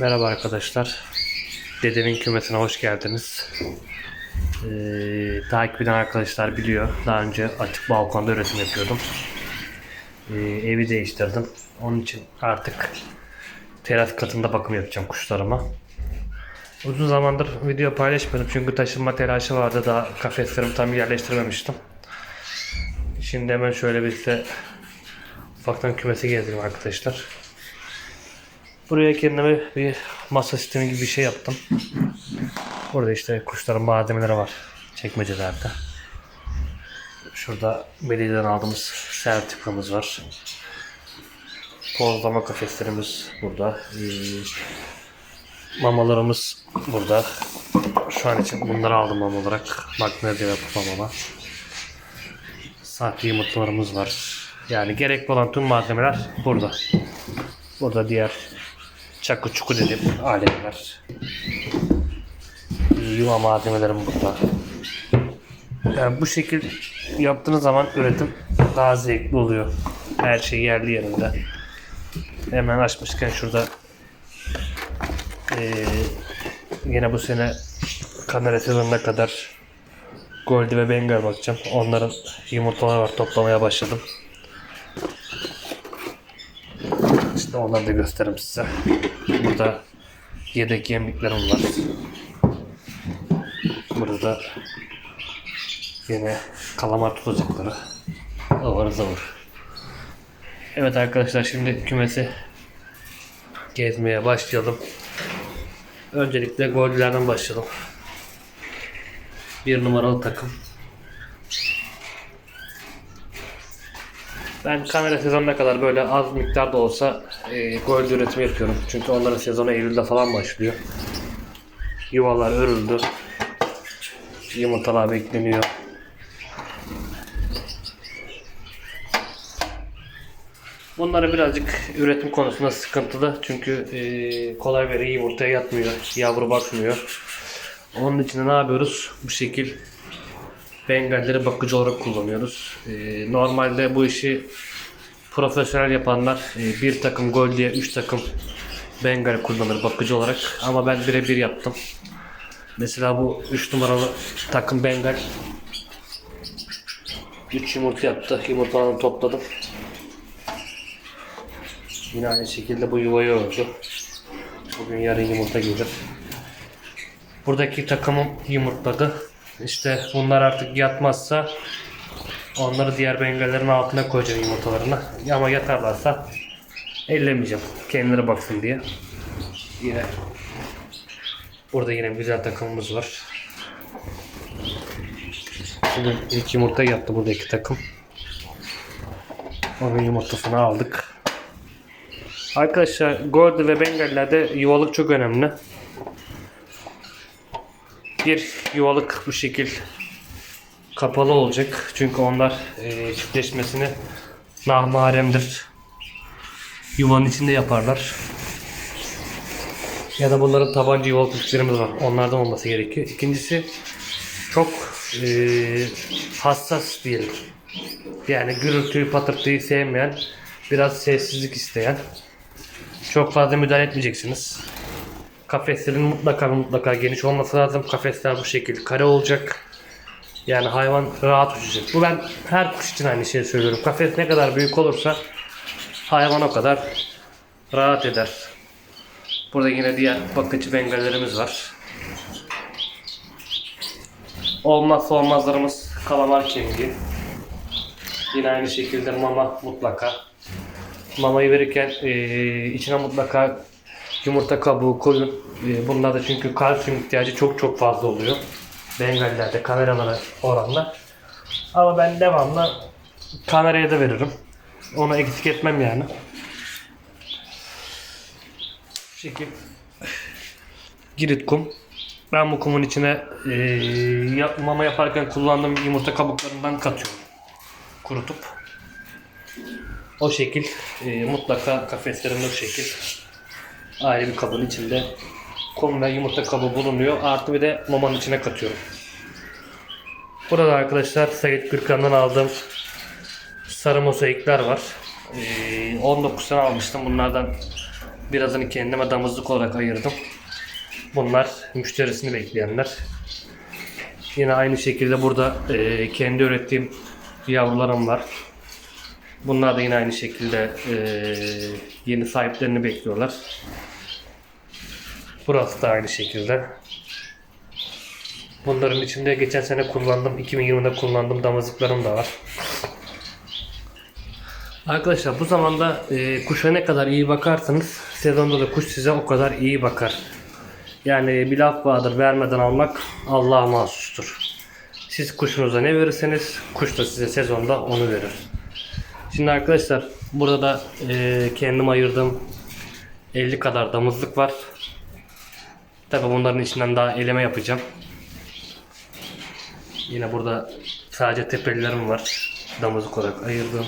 Merhaba arkadaşlar. Dedemin kümesine hoş geldiniz. Ee, takip eden arkadaşlar biliyor. Daha önce açık balkonda üretim yapıyordum. Ee, evi değiştirdim. Onun için artık teras katında bakım yapacağım kuşlarıma. Uzun zamandır video paylaşmadım çünkü taşınma telaşı vardı. Daha kafeslerimi tam yerleştirmemiştim. Şimdi hemen şöyle bir size ufaktan kümesi gezdireyim arkadaşlar. Buraya kendime bir masa sistemi gibi bir şey yaptım. Burada işte kuşların malzemeleri var çekmecelerde. Şurada belediyeden aldığımız sertifikamız var. Tozlama kafeslerimiz burada. Ee, mamalarımız burada. Şu an için bunları aldım mama olarak. Magnezyum pupa mama. Sahte yumurtalarımız var. Yani gerekli olan tüm malzemeler burada. Burada diğer çakı çuku dediğim aletler. Yuva malzemelerim burada. Yani bu şekil yaptığınız zaman üretim daha zevkli oluyor. Her şey yerli yerinde. Hemen açmışken şurada eee, yine bu sene kamera sezonuna kadar Goldie ve Bengal bakacağım. Onların yumurtaları var. Toplamaya başladım. İşte onları da gösteririm size. Burada yedek yemliklerim var. Burada da yine kalamar tutacakları. Avır zavur. Evet arkadaşlar şimdi kümesi gezmeye başlayalım. Öncelikle golcülerden başlayalım. Bir numaralı takım. Ben kamera sezonuna kadar böyle az miktarda olsa e, gol üretimi yapıyorum. Çünkü onların sezonu Eylül'de falan başlıyor. Yuvalar örüldü. Yumurtalar bekleniyor. Bunları birazcık üretim konusunda sıkıntılı. Çünkü e, kolay veri yumurtaya yatmıyor. Yavru bakmıyor. Onun için de ne yapıyoruz? Bu şekil Bengalleri bakıcı olarak kullanıyoruz. Ee, normalde bu işi profesyonel yapanlar e, bir takım gol diye 3 takım Bengal kullanır bakıcı olarak. Ama ben birebir yaptım. Mesela bu 3 numaralı takım Bengal 3 yumurta yaptı. Yumurtalarını topladım. Yine aynı şekilde bu yuvayı ördü. Bugün yarın yumurta gelir. Buradaki takımım yumurtladı. İşte bunlar artık yatmazsa onları diğer bengallerin altına koyacağım yumurtalarına. Ama yatarlarsa ellemeyeceğim. Kendileri baksın diye. Yine burada yine güzel takımımız var. Şimdi ilk yumurta yattı buradaki takım. Onun yumurtasını aldık. Arkadaşlar Gold ve Bengal'lerde yuvalık çok önemli. Bir yuvalık bu şekil kapalı olacak. Çünkü onlar e, çiftleşmesini nahmaremdir. Yuvanın içinde yaparlar. Ya da bunların tabanca yuvalıklarımız var. Onlardan olması gerekiyor. İkincisi çok e, hassas diyelim. Yani gürültüyü patırtıyı sevmeyen, biraz sessizlik isteyen. Çok fazla müdahale etmeyeceksiniz. Kafeslerin mutlaka mutlaka geniş olması lazım. Kafesler bu şekil kare olacak. Yani hayvan rahat uçacak. Bu ben her kuş için aynı şeyi söylüyorum. Kafes ne kadar büyük olursa hayvan o kadar rahat eder. Burada yine diğer bakıcı bengallerimiz var. Olmazsa olmazlarımız kalamar kemiği. Yine aynı şekilde mama mutlaka. Mamayı verirken eee, içine mutlaka yumurta kabuğu koyun. Eee, bunlarda çünkü kalsiyum ihtiyacı çok çok fazla oluyor. Bengallerde kameralara oranla. Ama ben devamlı kameraya da veririm. Onu eksik etmem yani. Şekil girit kum. Ben bu kumun içine ya- mama yaparken kullandığım yumurta kabuklarından katıyorum. Kurutup. O şekil e, mutlaka kafeslerimde bu şekil ayrı bir kabın içinde ve yumurta kabı bulunuyor. Artı bir de mamanın içine katıyorum. Burada arkadaşlar Sayit Gürkan'dan aldığım sarı mozaikler var. E, 19 tane almıştım. Bunlardan Birazını kendime damızlık olarak ayırdım. Bunlar müşterisini bekleyenler. Yine aynı şekilde burada e, kendi ürettiğim yavrularım var. Bunlar da yine aynı şekilde e, yeni sahiplerini bekliyorlar. Burası da aynı şekilde. Bunların içinde geçen sene kullandım, 2020'de kullandığım damızlıklarım da var. Arkadaşlar bu zamanda e, kuşa ne kadar iyi bakarsanız sezonda da kuş size o kadar iyi bakar. Yani bir laf vardır vermeden almak Allah'a mahsustur. Siz kuşunuza ne verirseniz kuş da size sezonda onu verir. Şimdi arkadaşlar burada da e, kendim ayırdığım 50 kadar damızlık var. Tabi bunların içinden daha eleme yapacağım. Yine burada sadece tepelilerim var. Damızlık olarak ayırdığım.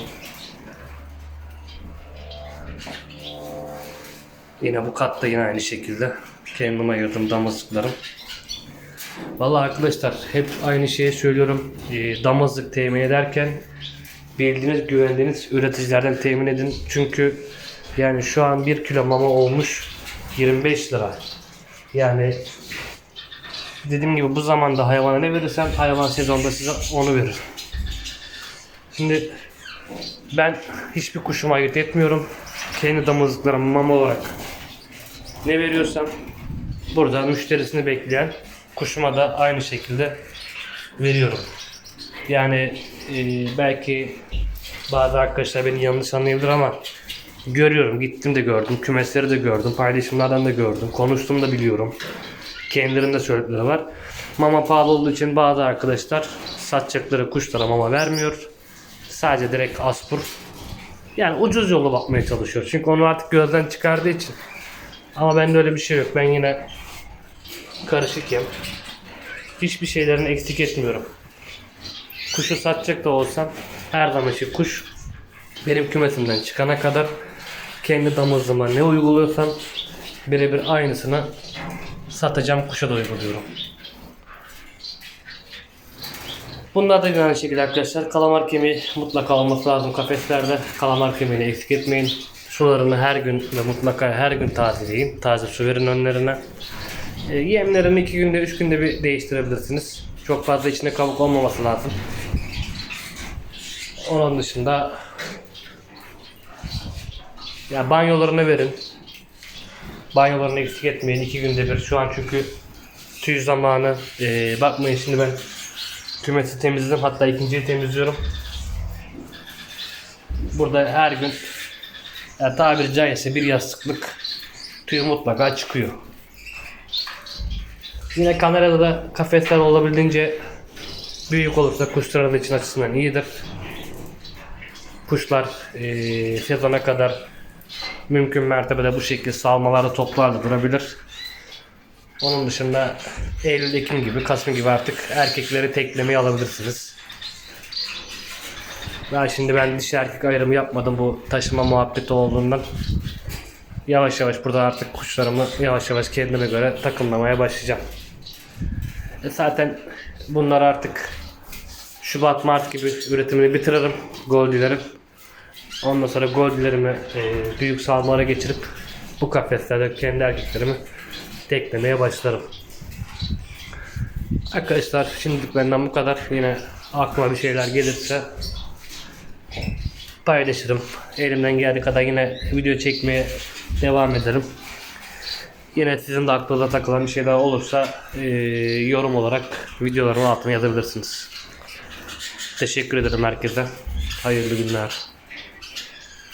Yine bu katta yine aynı şekilde kendim ayırdım damızlıklarım. Vallahi arkadaşlar hep aynı şeyi söylüyorum. E, damızlık temin ederken bildiğiniz güvendiğiniz üreticilerden temin edin. Çünkü yani şu an 1 kilo mama olmuş 25 lira. Yani dediğim gibi bu zamanda hayvana ne verirsem hayvan sezonda size onu verir. Şimdi ben hiçbir kuşuma ayırt etmiyorum. Kendi damızlıklarıma mama olarak ne veriyorsam burada müşterisini bekleyen kuşuma da aynı şekilde veriyorum. Yani e, belki bazı arkadaşlar beni yanlış anlayabilir ama görüyorum. Gittim de gördüm. Kümesleri de gördüm. Paylaşımlardan da gördüm. Konuştum da biliyorum. Kendilerinde söyledikleri var. Mama pahalı olduğu için bazı arkadaşlar satacakları kuşlara mama vermiyor. Sadece direkt aspur. Yani ucuz yola bakmaya çalışıyor. Çünkü onu artık gözden çıkardığı için. Ama bende öyle bir şey yok. Ben yine karışık yem. Hiçbir şeylerini eksik etmiyorum. Kuşu satacak da olsam her zamanki kuş benim kümesimden çıkana kadar kendi damızlığıma ne uyguluyorsam birebir aynısını satacağım kuşa da uyguluyorum. Bunlar da aynı şekilde arkadaşlar kalamar kemiği mutlaka olması lazım kafeslerde. Kalamar kemiğini eksik etmeyin. Sularını her gün ve mutlaka her gün tazeleyin. Taze su verin önlerine. E, yemlerini 2 günde 3 günde bir değiştirebilirsiniz. Çok fazla içinde kabuk olmaması lazım. Onun dışında ya banyolarını verin. Banyolarını eksik etmeyin. 2 günde bir. Şu an çünkü tüy zamanı. E, bakmayın şimdi ben kümesi temizledim. Hatta ikinciyi temizliyorum. Burada her gün ya tabiri caizse bir yastıklık tüy mutlaka çıkıyor. Yine kamerada da kafesler olabildiğince büyük olursa kuşların için açısından iyidir. Kuşlar eee, sezona kadar mümkün mertebede bu şekilde salmalarda toplarda durabilir. Onun dışında Eylül, Ekim gibi, Kasım gibi artık erkekleri teklemeye alabilirsiniz. Daha şimdi ben dişi erkek ayrımı yapmadım bu taşıma muhabbeti olduğundan. Yavaş yavaş burada artık kuşlarımı yavaş yavaş kendime göre takımlamaya başlayacağım. E zaten bunlar artık Şubat Mart gibi üretimini bitiririm Goldilerin. Ondan sonra Goldilerimi e, büyük salmalara geçirip bu kafeslerde kendi erkeklerimi teklemeye başlarım. Arkadaşlar şimdilik benden bu kadar. Yine aklıma bir şeyler gelirse paylaşırım. Elimden geldiği kadar yine video çekmeye devam ederim. Yine sizin de aklınıza takılan bir şeyler olursa eee, yorum olarak videoların altına yazabilirsiniz. Teşekkür ederim herkese. Hayırlı günler.